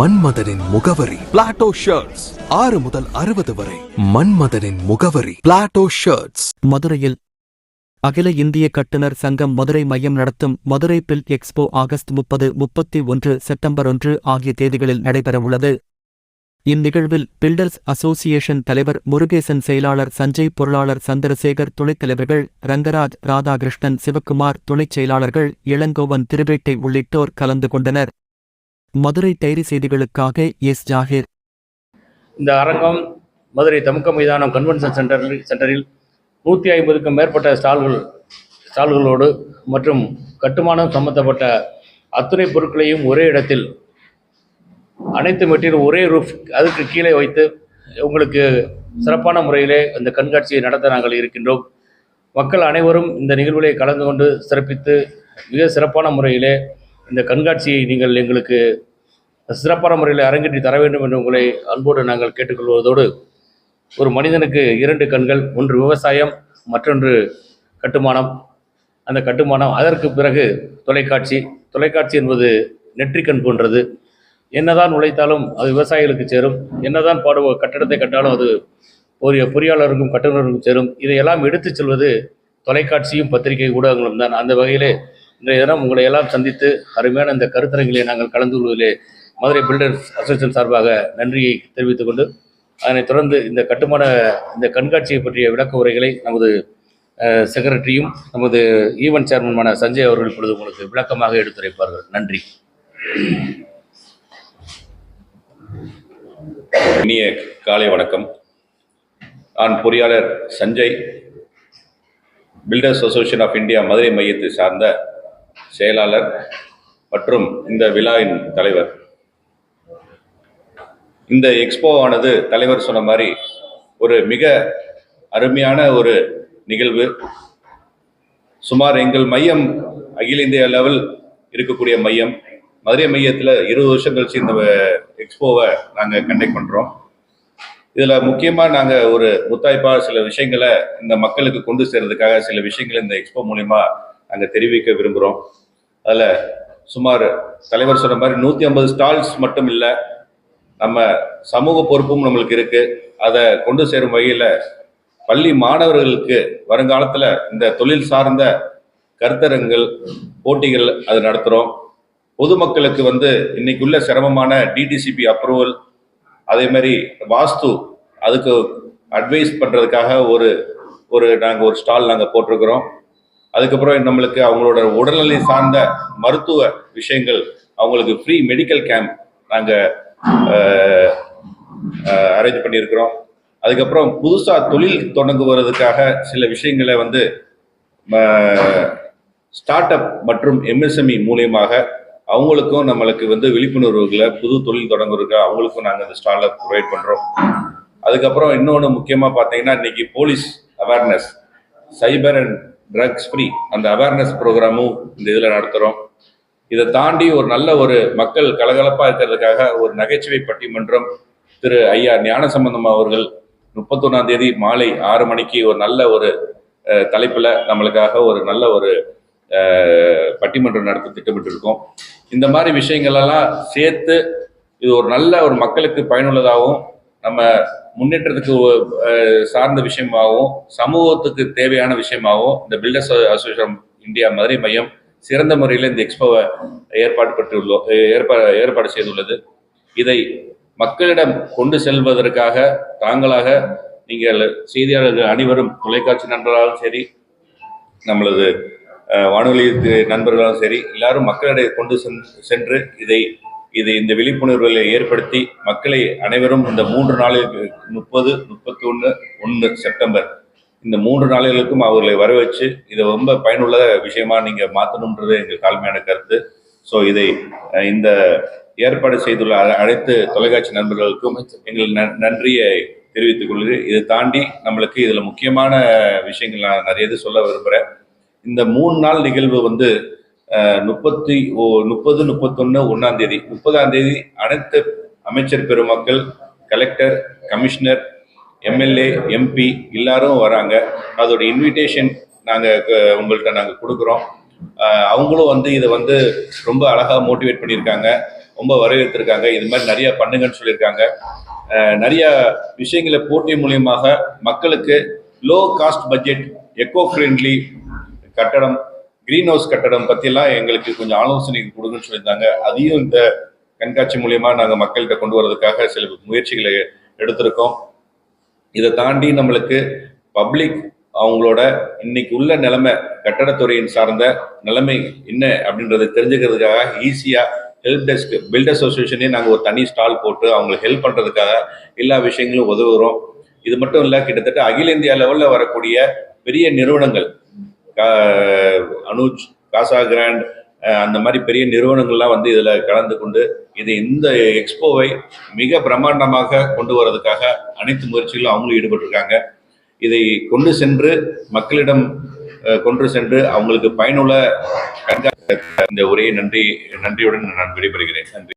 மன்மதனின் முகவரி. Plato shirts ஆறு முதல் அறுபது வரை. மன்மதனின் முகவரி. பிளாட்டோ ஷர்ட்ஸ் மதுரையில் அகில இந்திய கட்டுனர் சங்கம் மதுரை மையம் நடத்தும் மதுரை பில் எக்ஸ்போ ஆகஸ்ட் முப்பது முப்பத்தி ஒன்று செப்டம்பர் ஒன்று ஆகிய தேதிகளில் நடைபெறவுள்ளது. இந்நிகழ்வில் பில்டர்ஸ் அசோசியேஷன் தலைவர் முருகேசன் செயலாளர் சஞ்சய் பொருளாளர் சந்திரசேகர் துணைத் தலைவர்கள் ரங்கராஜ் ராதாகிருஷ்ணன் சிவக்குமார் துணைச் செயலாளர்கள் இளங்கோவன் திருவேட்டை உள்ளிட்டோர் கலந்து கொண்டனர். மதுரை டைரி செய்திகளுக்காக எஸ் ஜாகிர். இந்த அரங்கம் மதுரை தமுக்க மைதானம் கன்வென்ஷன் சென்டரில் சென்டரில் நூற்றி ஐம்பதுக்கும் மேற்பட்ட ஸ்டால்கள் ஸ்டால்களோடு மற்றும் கட்டுமானம் சம்பந்தப்பட்ட அத்துணை பொருட்களையும் ஒரே இடத்தில் அனைத்து மெட்டீரியல் ஒரே ரூஃப் அதுக்கு கீழே வைத்து உங்களுக்கு சிறப்பான முறையிலே அந்த கண்காட்சியை நடத்த நாங்கள் இருக்கின்றோம். மக்கள் அனைவரும் இந்த நிகழ்வுகளை கலந்து கொண்டு சிறப்பித்து மிக சிறப்பான முறையிலே இந்த கண்காட்சியை நீங்கள் எங்களுக்கு சிறப்பான முறையில் அரங்கேற்றி தர வேண்டும் என்று உங்களை அன்போடு நாங்கள் கேட்டுக்கொள்வதோடு ஒரு மனிதனுக்கு இரண்டு கண்கள் ஒன்று விவசாயம் மற்றொன்று கட்டுமானம். அந்த கட்டுமானம் அதற்கு பிறகு தொலைக்காட்சி. தொலைக்காட்சி என்பது நெற்றிக்கண் போன்றது. என்னதான் உழைத்தாலும் அது விவசாயிகளுக்கு சேரும். என்னதான் பாடுவ கட்டடத்தை கட்டாலும் அது ஒரு பொறியாளருக்கும் கட்டுநருக்கும் சேரும். இதையெல்லாம் எடுத்துச் செல்வது தொலைக்காட்சியும் பத்திரிகை ஊடகங்களும் தான். அந்த வகையிலே இன்றைய தினம் உங்களை எல்லாம் சந்தித்து அருமையான இந்த கருத்தரங்கிலே நாங்கள் கலந்து கொள்வதிலே மதுரை பில்டர்ஸ் அசோசியேஷன் சார்பாக நன்றியை தெரிவித்துக் கொண்டு அதனைத் தொடர்ந்து இந்த கட்டுமான இந்த கண்காட்சியை பற்றிய விளக்க உரைகளை நமது செக்ரட்டரியும் நமது ஈவென்ட் சேர்மனுமான சஞ்சய் அவர்கள் இப்பொழுது உங்களுக்கு விளக்கமாக எடுத்துரைப்பார்கள். நன்றி. இனிய காலை வணக்கம். நான் பொறியாளர் Sanjay Builders Association of India Madurai மையத்தை சார்ந்த செயலாளர் மற்றும் இந்த விழாவின் தலைவர். இந்த எக்ஸ்போவானது தலைவர் சொன்ன மாதிரி ஒரு மிக அருமையான ஒரு நிகழ்வு. சுமார் எங்கள் மையம் அகில இந்திய லெவல் இருக்கக்கூடிய மையம். மதுரை மையத்தில் இருபது வருஷம் கழிச்சு இந்த எக்ஸ்போவை நாங்கள் கண்டக்ட் பண்ணுறோம் இதில் முக்கியமாக நாங்கள் ஒரு முத்தாய்ப்பாக சில விஷயங்களை இந்த மக்களுக்கு கொண்டு சேர்றதுக்காக சில விஷயங்களை இந்த எக்ஸ்போ மூலிமா நாங்கள் தெரிவிக்க விரும்புகிறோம் அதில் சுமார் தலைவர் சொன்ன மாதிரி நூற்றி ஐம்பது ஸ்டால்ஸ் மட்டும் இல்லை நம்ம சமூக பொறுப்பும் நம்மளுக்கு இருக்குது அதை கொண்டு சேரும் வகையில் பள்ளி மாணவர்களுக்கு வருங்காலத்தில் இந்த தொழில் சார்ந்த கருத்தரங்கள் போட்டிகள் அது நடத்துகிறோம் பொதுமக்களுக்கு வந்து இன்னைக்குள்ள சிரமமான டிடிசிபி அப்ரூவல் அதே மாதிரி வாஸ்து அதுக்கு அட்வைஸ் பண்ணுறதுக்காக ஒரு ஒரு நாங்கள் ஒரு ஸ்டால் நாங்கள் போட்டிருக்கிறோம். அதுக்கப்புறம் நம்மளுக்கு அவங்களோட உடல்நிலை சார்ந்த மருத்துவ விஷயங்கள் அவங்களுக்கு ஃப்ரீ மெடிக்கல் கேம்ப் நாங்கள் அரேஞ்ச் பண்ணியிருக்கிறோம். அதுக்கப்புறம் புதுசாக தொழில் தொடங்குவதற்காக சில விஷயங்களை வந்து ஸ்டார்ட் அப் மற்றும் எம்எஸ்எம்இ மூலியமாக அவங்களுக்கும் நம்மளுக்கு வந்து விழிப்புணர்வுகளை புது தொழில் தொடங்குறதுக்காக அவங்களுக்கும் நாங்கள் அந்த ஸ்டாலில் ப்ரொவைட் பண்ணுறோம் அதுக்கப்புறம் இன்னொன்று முக்கியமாக பார்த்தீங்கன்னா இன்னைக்கு police awareness cyber and drugs free அந்த அவேர்னஸ் ப்ரோக்ராமும் இந்த இதில் நடத்துகிறோம் இதை தாண்டி ஒரு நல்ல ஒரு மக்கள் கலகலப்பாக இருக்கிறதுக்காக ஒரு நகைச்சுவை பட்டிமன்றம் திரு ஐயா ஞானசம்பந்தம் அவர்கள் முப்பத்தொன்னாம் தேதி மாலை ஆறு மணிக்கு ஒரு நல்ல ஒரு தலைப்பில் நம்மளுக்காக ஒரு நல்ல ஒரு பட்டிமன்றம் நடத்த திட்டமிட்டிருக்கோம். இந்த மாதிரி விஷயங்களெல்லாம் சேர்த்து இது ஒரு நல்ல ஒரு மக்களுக்கு பயனுள்ளதாகவும் நம்ம முன்னேற்றத்துக்கு சார்ந்த விஷயமாகவும் சமூகத்துக்கு தேவையான விஷயமாகவும் இந்த பில்டர்ஸ் அசோசியேஷன் இந்தியா மதுரை மையம் சிறந்த முறையில் இந்த எக்ஸ்போவை ஏற்பாடு பெற்றுள்ளோம் ஏற்பா ஏற்பாடு செய்துள்ளது. இதை மக்களிடம் கொண்டு செல்வதற்காக தாங்களாக நீங்கள் செய்தியாளர்கள் அனைவரும் தொலைக்காட்சி நண்பர்களாலும் சரி நம்மளது வானொலி நண்பர்களாலும் சரி எல்லாரும் மக்களிடையே கொண்டு சென்று இதை இது இந்த விழிப்புணர்வுகளை ஏற்படுத்தி மக்களை அனைவரும் இந்த மூன்று நாளில் முப்பது முப்பத்தி ஒன்று ஒன்று செப்டம்பர் இந்த மூன்று நாளைகளுக்கும் அவர்களை வரவழைச்சு இதை ரொம்ப பயனுள்ள விஷயமா நீங்கள் மாற்றணுன்றது எங்கள் தாழ்மையான கருத்து. ஸோ இதை இந்த ஏற்பாடு செய்துள்ள அனைத்து தொலைக்காட்சி நண்பர்களுக்கும் எங்கள் நன்- நன்றியை தெரிவித்துக் கொள்கிறேன். இதை தாண்டி நம்மளுக்கு இதில் முக்கியமான விஷயங்கள் நான் நிறைய இது சொல்ல விரும்புகிறேன் இந்த மூணு நாள் நிகழ்வு வந்து முப்பத்தி ஓ முப்பது முப்பத்தொன்னு ஒன்றாம் தேதி. முப்பதாம் தேதி அனைத்து அமைச்சர் பெருமக்கள் கலெக்டர் கமிஷனர் எம்எல்ஏ எம்பி எல்லாரும் வராங்க. அதோட இன்விடேஷன் நாங்கள் உங்கள்கிட்ட நாங்கள் கொடுக்குறோம். அவங்களும் வந்து இதை வந்து ரொம்ப அழகாக மோட்டிவேட் பண்ணியிருக்காங்க. ரொம்ப வரவேற்றிருக்காங்க. இது மாதிரி நிறையா பண்ணுங்கன்னு சொல்லியிருக்காங்க. நிறையா நிறைய விஷயங்களை போட்டி மூலியமாக மக்களுக்கு low cost budget eco friendly கட்டடம் கிரீன் ஹவுஸ் கட்டடம் பற்றிலாம் எங்களுக்கு கொஞ்சம் ஆலோசனை கொடுங்கன்னு சொல்லியிருந்தாங்க. அதையும் இந்த கண்காட்சி மூலியமா நாங்கள் மக்கள்கிட்ட கொண்டு வரதுக்காக சில முயற்சிகளை எடுத்திருக்கோம். இதை தாண்டி நம்மளுக்கு பப்ளிக் அவங்களோட இன்னைக்கு உள்ள நிலைமை கட்டடத்துறையின் சார்ந்த நிலைமை என்ன அப்படின்றத தெரிஞ்சுக்கிறதுக்காக ஈஸியா ஹெல்ப் டெஸ்க் பில்ட் அசோசியேஷனே நாங்கள் ஒரு தனி ஸ்டால் போட்டு அவங்களுக்கு ஹெல்ப் பண்ணுறதுக்காக எல்லா விஷயங்களும் உதவுகிறோம் இது மட்டும் இல்லை கிட்டத்தட்ட அகில இந்தியா லெவலில் வரக்கூடிய பெரிய நிறுவனங்கள் கா- அனுஜ் காசா கிராண்ட் அந்த மாதிரி பெரிய நிறுவனங்கள்லாம் வந்து இதில் கலந்து கொண்டு இது இந்த எக்ஸ்போவை மிக பிரம்மாண்டமாக கொண்டு வர்றதுக்காக அனைத்து முயற்சிகளும் அவங்களும் ஈடுபட்டிருக்காங்க இதை கொண்டு சென்று மக்களிடம் கொண்டு சென்று அவங்களுக்கு பயனுள்ள கண்காட்சி இந்த உரையை நன்றி நன்றியுடன் நான் விடைபெறுகிறேன் நன்றி